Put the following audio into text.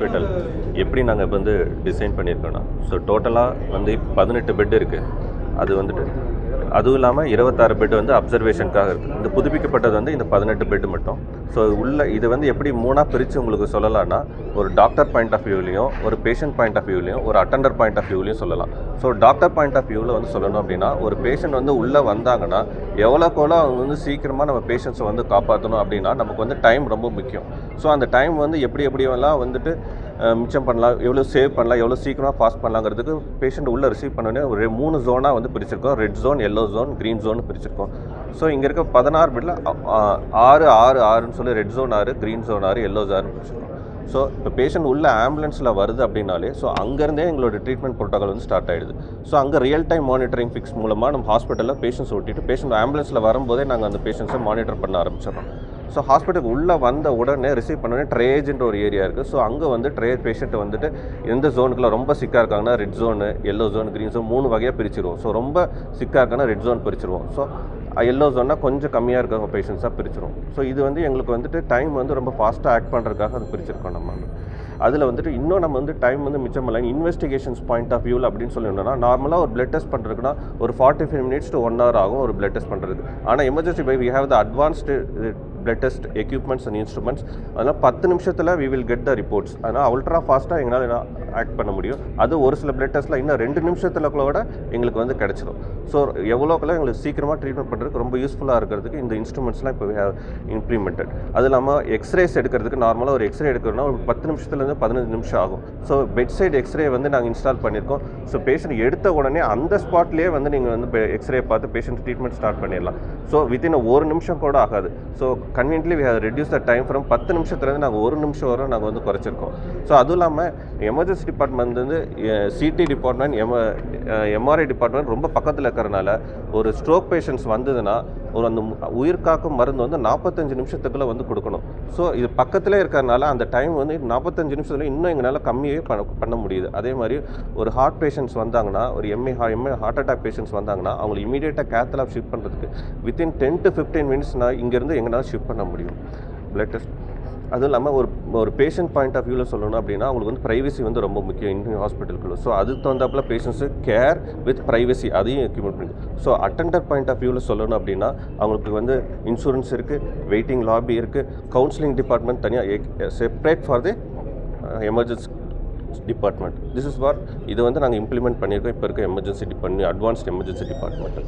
Hospital எப்படி நாங்கள் இப்போ வந்து டிசைன் பண்ணியிருக்கோன்னா ஸோ டோட்டலாக வந்து பதினெட்டு பெட் இருக்குது அது வந்துட்டு அதுவும் இல்லாமல் இருபத்தாறு பெட் வந்து அப்சர்வேஷனுக்காக இருக்குது இந்த புதுப்பிக்கப்பட்டது வந்து இந்த பதினெட்டு பெட் மட்டும். ஸோ உள்ள இது வந்து எப்படி மூணாக பிரித்து உங்களுக்கு சொல்லலாம்னா ஒரு டாக்டர் பாயிண்ட் ஆஃப் வியூலையும் ஒரு பேஷண்ட் பாயிண்ட் ஆஃப் வியூலையும் ஒரு அட்டண்டர் பாயிண்ட் ஆஃப் வியூலையும் சொல்லலாம். ஸோ டாக்டர் பாயிண்ட் ஆஃப் வியூவில் வந்து சொல்லணும் அப்படின்னா ஒரு பேஷண்ட் வந்து உள்ளே வந்தாங்கன்னா எவ்வளோக்கு எவ்வளோ அவங்க வந்து சீக்கிரமாக நம்ம பேஷண்ட்ஸை வந்து காப்பாற்றணும் அப்படின்னா நமக்கு வந்து டைம் ரொம்ப முக்கியம். ஸோ அந்த டைம் வந்து எப்படி எப்படியெல்லாம் வந்துட்டு மிச்சம் பண்ணலாம் எவ்வளோ சேவ் பண்ணலாம் எவ்வளோ சீக்கிரமாக பாஸ் பண்ணலாங்கிறதுக்கு பேஷண்ட் உள்ளே ரிசீவ் பண்ணோடனே ஒரு மூணு ஜோனாக வந்து பிரிச்சிருக்கோம். Red zone yellow zone green zone பிரிச்சிருக்கோம். So இங்கே இருக்க பதினாறு பெட்டில் ஆறு ஆறு ஆறுன்னு சொல்லி ரெட் ஜோன் ஆறு க்ரீன் ஜோன் ஆறு எல்லோ ஜோன் பிரிச்சிருக்கோம். ஸோ இப்போ பேஷண்ட் உள்ள ஆம்புலன்ஸில் வருது அப்படின்னாலே ஸோ அங்கேருந்தே எங்களோட ட்ரீட்மெண்ட் ப்ரோட்டோகால் வந்து ஸ்டார்ட் ஆகிடுது ஸோ அங்கே ரியல் டைம் மானிட்டரிங் ஃபிக்ஸ் மூலமாக நம்ம ஹாஸ்பிட்டலில் பேஷண்ட்ஸ் ஓட்டிட்டு பேஷண்ட் ஆம்புலன்ஸில் வரும்போதே நாங்கள் அந்த பேஷண்ட்ஸை மானிட்டர் பண்ண ஆரம்பிச்சிடறோம். ஸோ ஹாஸ்பிட்டலுக்கு உள்ளே வந்த உடனே ரிசீவ் பண்ணோடனே ட்ரேஜ்ன்ற ஒரு ஏரியா இருக்குது ஸோ அங்கே வந்து ட்ரேஜ் பேஷண்ட் வந்துட்டு எந்த ஜோனுக்குள்ள ரொம்ப சிக்காக இருக்காங்கன்னா red zone yellow zone green zone மூணு வகையாக பிரிச்சிருவோம். ஸோ ரொம்ப சிக்காக இருக்காங்கன்னா ரெட் ஜோன் பிரிச்சிருவோம். ஸோ எல்லோ ஜோன்னா கொஞ்சம் கம்மியாக இருக்க பேஷண்ட்ஸாக பிரிச்சிரும். ஸோ இது வந்து எங்களுக்கு வந்துட்டு டைம் வந்து ரொம்ப ஃபாஸ்ட்டாக ஆக்ட் பண்ணுறதுக்காக அது பிரிச்சிருக்கோம் நம்ம. அதில் வந்துட்டு இன்னும் நம்ம வந்து டைம் வந்து மிச்சம் பண்ணலாம் இன்வெஸ்டிகேஷன்ஸ் பாயிண்ட் ஆஃப் வியூவில் அப்படின்னு சொல்லணும்னா நார்மலாக ஒரு பிளட் டெஸ்ட் பண்ணுறதுக்குன்னா ஒரு forty five minutes to one hour ஆகும் ஒரு பிளட் டெஸ்ட் பண்ணுறது ஆனால் emergency by we have the advanced blood test equipments and instruments அதனால் பத்து நிமிஷத்தில் we will get the reports அதனால் அல்ட்ரா ஃபாஸ்ட்டாக எங்களால் ஆக்ட் பண்ண முடியும்? அது ஒரு சில பிளட் டெஸ்ட்டில் இன்னும் ரெண்டு நிமிஷத்தில் கூட எங்களுக்கு வந்து கிடச்சிரும். ஸோ எவ்வளோக்கெல்லாம் எங்களுக்கு சீக்கிரமாக ட்ரீட்மெண்ட் பண்ணுறதுக்கு ரொம்ப யூஸ்ஃபுல்லாக இருக்கிறதுக்கு இந்த இன்ஸ்ட்ருமெண்ட்ஸ்லாம் இப்போ இம்ப்ளிமெண்டட் அது இல்லாமல் எக்ஸ்ரேஸ் எடுக்கிறதுக்கு நார்மலாக ஒரு எக்ஸ்ரே எடுக்கிறோம்னா ஒரு பத்து நிமிஷத்துலேருந்து பதினஞ்சு நிமிஷம் ஆகும். ஸோ பெட் சைடு எக்ஸ்ரே வந்து நாங்கள் இன்ஸ்டால் பண்ணியிருக்கோம். ஸோ பேஷண்ட் எடுத்த உடனே அந்த ஸ்பாட்லேயே வந்து நீங்கள் வந்து எக்ஸ்ரே பார்த்து பேஷண்ட் ட்ரீட்மெண்ட் ஸ்டார்ட் பண்ணிடலாம். ஸோ வித்தின் ஒரு நிமிஷம் கூட ஆகாது. So conveniently we have reduce the time from பத்து நிமிஷத்துலேருந்து நாங்கள் ஒரு நிமிஷம் வரை நாங்கள் வந்து குறைச்சிருக்கோம். ஸோ அதுவும் இல்லாமல் எமர்ஜென்சி டிபார்ட்மெண்ட் வந்து சிடி டிபார்ட்மெண்ட் எம எம்ஆர்ஐ டிபார்ட்மெண்ட் ரொம்ப பக்கத்தில் இருக்கிறனால ஒரு ஸ்ட்ரோக் பேஷண்ட்ஸ் வந்ததுன்னா ஒரு அந்த உயிர்காக்கும் மருந்து வந்து நாற்பத்தஞ்சு நிமிஷத்துக்குள்ளே வந்து கொடுக்கணும். ஸோ இது பக்கத்தில் இருக்கிறனால அந்த டைம் வந்து நாற்பத்தஞ்சு நிமிஷத்தில் இன்னும் எங்களால் கம்மியே பண்ண பண்ண முடியுது. அதே மாதிரி ஒரு ஹார்ட் பேஷண்ட்ஸ் வந்தாங்கன்னா ஒரு MA MA heart attack patients வந்தாங்கன்னா அவங்களை இமீடியட்டாக கேத்தலாக ஷிஃப்ட் பண்ணுறதுக்கு வித்தின் டென் டு ஃபிஃப்டீன் மினிட்ஸ்னால் இங்கேருந்து எங்களால் ஷிஃப்ட் பண்ண முடியும். பிளட் டெஸ்ட் அதுவும் இல்லாமல் ஒரு ஒரு பேஷண்ட் பாயிண்ட் ஆஃப் வியூவில் சொல்லணும் அப்படின்னா அவங்களுக்கு வந்து ப்ரைவசி வந்து ரொம்ப முக்கியம் இந்தியன் ஹாஸ்பிட்டலுக்குள்ள ஸோ அதுக்கு தகுந்தாப்புல பேஷண்ட்ஸு கேர் வித் ப்ரைவசி அதையும் எக்யூப்மெண்ட் பண்ணி ஸோ அட்டெண்டர் பாயிண்ட் ஆஃப் வியூவில் சொல்லணும் அப்படின்னா அவங்களுக்கு வந்து இன்சூரன்ஸ் இருக்குது வெயிட்டிங் லாபி இருக்குது கவுன்சிலிங் டிபார்ட்மெண்ட் தனியாக separate for the emergency department this is what இது வந்து நாங்கள் இம்ப்ளிமெண்ட் பண்ணியிருக்கோம். இப்போ இருக்க emergency department advanced emergency department